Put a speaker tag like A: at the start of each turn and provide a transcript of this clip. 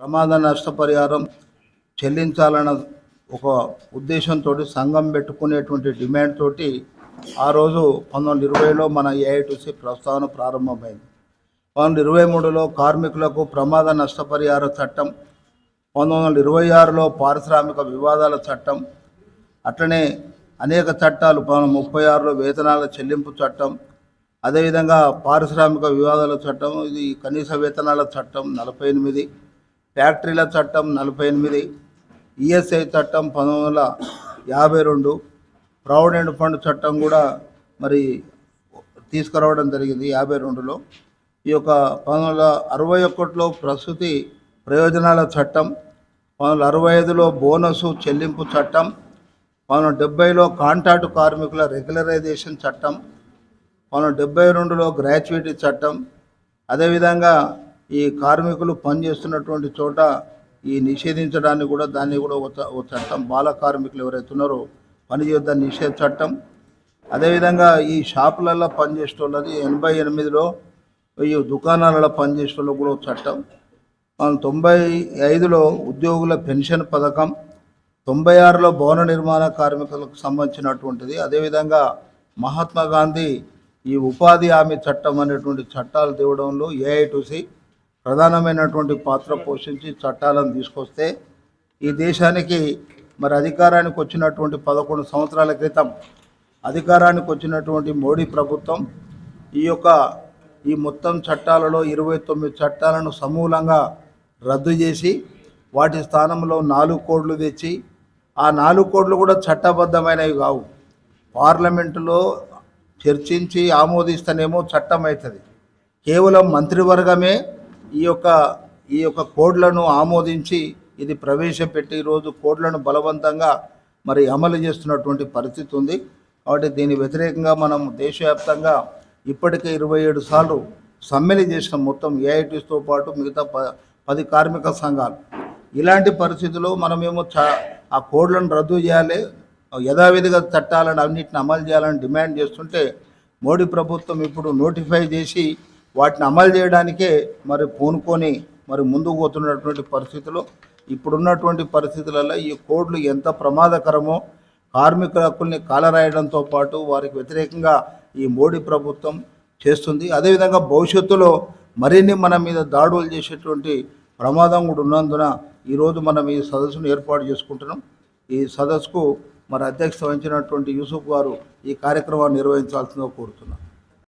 A: ప్రమాద నష్టపరిహారం చెల్లించాలన్న ఒక ఉద్దేశంతో సంఘం పెట్టుకునేటువంటి డిమాండ్ తోటి ఆ రోజు పంతొమ్మిది ఇరవైలో మన ఏఐటీసీ ప్రస్తావన ప్రారంభమైంది. పంతొమ్మిది ఇరవై మూడులో కార్మికులకు ప్రమాద నష్టపరిహార చట్టం పంతొమ్మిది వందల ఇరవై ఆరులో పారిశ్రామిక వివాదాల చట్టం అట్లనే అనేక చట్టాలు పంతొమ్మిది ముప్పై ఆరులో వేతనాల చెల్లింపు చట్టం అదేవిధంగా పారిశ్రామిక వివాదాల చట్టం ఇది కనీస వేతనాల చట్టం నలభై ఎనిమిది ఫ్యాక్టరీల చట్టం నలభై ఎనిమిది ఈఎస్ఐ చట్టం పంతొమ్మిది వందల యాభై రెండు ప్రావిడెంట్ ఫండ్ చట్టం కూడా మరి తీసుకురావడం జరిగింది యాభై రెండులో. ఈ యొక్క పంతొమ్మిది వందల అరవై ఒకటిలో ప్రసూతి ప్రయోజనాల చట్టం పంతొమ్మిది వందల అరవై ఐదులో బోనసు చెల్లింపు చట్టం పంతొమ్మిది వందల డెబ్బైలో కాంట్రాక్టు కార్మికుల రెగ్యులరైజేషన్ చట్టం పంతొమ్మిది వందల డెబ్బై రెండులో గ్రాడ్యుయేటీ చట్టం అదేవిధంగా ఈ కార్మికులు పనిచేస్తున్నటువంటి చోట ఈ నిషేధించడాన్ని కూడా దాన్ని కూడా ఒక చట్టం బాల కార్మికులు ఎవరైతే ఉన్నారో పని చేయొద్దని నిషేధ చట్టం. అదేవిధంగా ఈ షాపులలో పనిచేసే వాళ్ళది ఎనభై ఎనిమిదిలో ఈ దుకాణాలలో పనిచేసే కూడా ఒక చట్టం. తొంభై ఐదులో ఉద్యోగుల పెన్షన్ పథకం తొంభై ఆరులో భవన నిర్మాణ కార్మికులకు సంబంధించినటువంటిది అదేవిధంగా మహాత్మా గాంధీ ఈ ఉపాధి హామీ చట్టం అనేటువంటి చట్టాలు తేవడంలో ఏఐటీసీ ప్రధానమైనటువంటి పాత్ర పోషించి చట్టాలను తీసుకొస్తే ఈ దేశానికి మరి అధికారానికి వచ్చినటువంటి పదకొండు సంవత్సరాల క్రితం అధికారానికి వచ్చినటువంటి మోడీ ప్రభుత్వం ఈ యొక్క ఈ మొత్తం చట్టాలలో ఇరవై తొమ్మిది చట్టాలను సమూలంగా రద్దు చేసి వాటి స్థానంలో నాలుగు కోడ్లు తెచ్చి ఆ నాలుగు కోడ్లు కూడా చట్టబద్ధమైనవి కావు. పార్లమెంటులో చర్చించి ఆమోదిస్తేనేమో చట్టం అవుతుంది కేవలం మంత్రివర్గమే ఈ యొక్క ఈ యొక్క కోడ్లను ఆమోదించి ఇది ప్రవేశపెట్టి ఈరోజు కోడ్లను బలవంతంగా మరి అమలు చేస్తున్నటువంటి పరిస్థితి ఉంది. కాబట్టి దీని వ్యతిరేకంగా మనం దేశవ్యాప్తంగా ఇప్పటికే ఇరవై ఏడు సార్లు సమ్మెలు చేసిన. మొత్తం ఏఐటీస్తో పాటు మిగతా ప పది కార్మిక సంఘాలు. ఇలాంటి పరిస్థితుల్లో మనమేమో చ ఆ కోడ్లను రద్దు చేయాలి. యథావిధిగా చట్టాలను అన్నింటిని అమలు చేయాలని డిమాండ్ చేస్తుంటే మోడీ ప్రభుత్వం ఇప్పుడు నోటిఫై చేసి వాటిని అమలు చేయడానికే మరి పూనుకొని మరి ముందుకు పోతున్నటువంటి పరిస్థితులు. ఇప్పుడున్నటువంటి పరిస్థితులలో ఈ కోడ్లు ఎంత ప్రమాదకరమో కార్మికుల హక్కుల్ని కాలరాయడంతో పాటు వారికి వ్యతిరేకంగా ఈ మోడీ ప్రభుత్వం చేస్తుంది. అదేవిధంగా భవిష్యత్తులో మరిన్ని మన మీద దాడులు చేసేటువంటి ప్రమాదం కూడా ఉన్నందున ఈరోజు మనం ఈ సదస్సును ఏర్పాటు చేసుకుంటున్నాం. ఈ సదస్సుకు మరి అధ్యక్షత వహించినటువంటి యూసుఫ్ గారు ఈ కార్యక్రమాన్ని నిర్వహించాల్సిందిగా కోరుతున్నాం.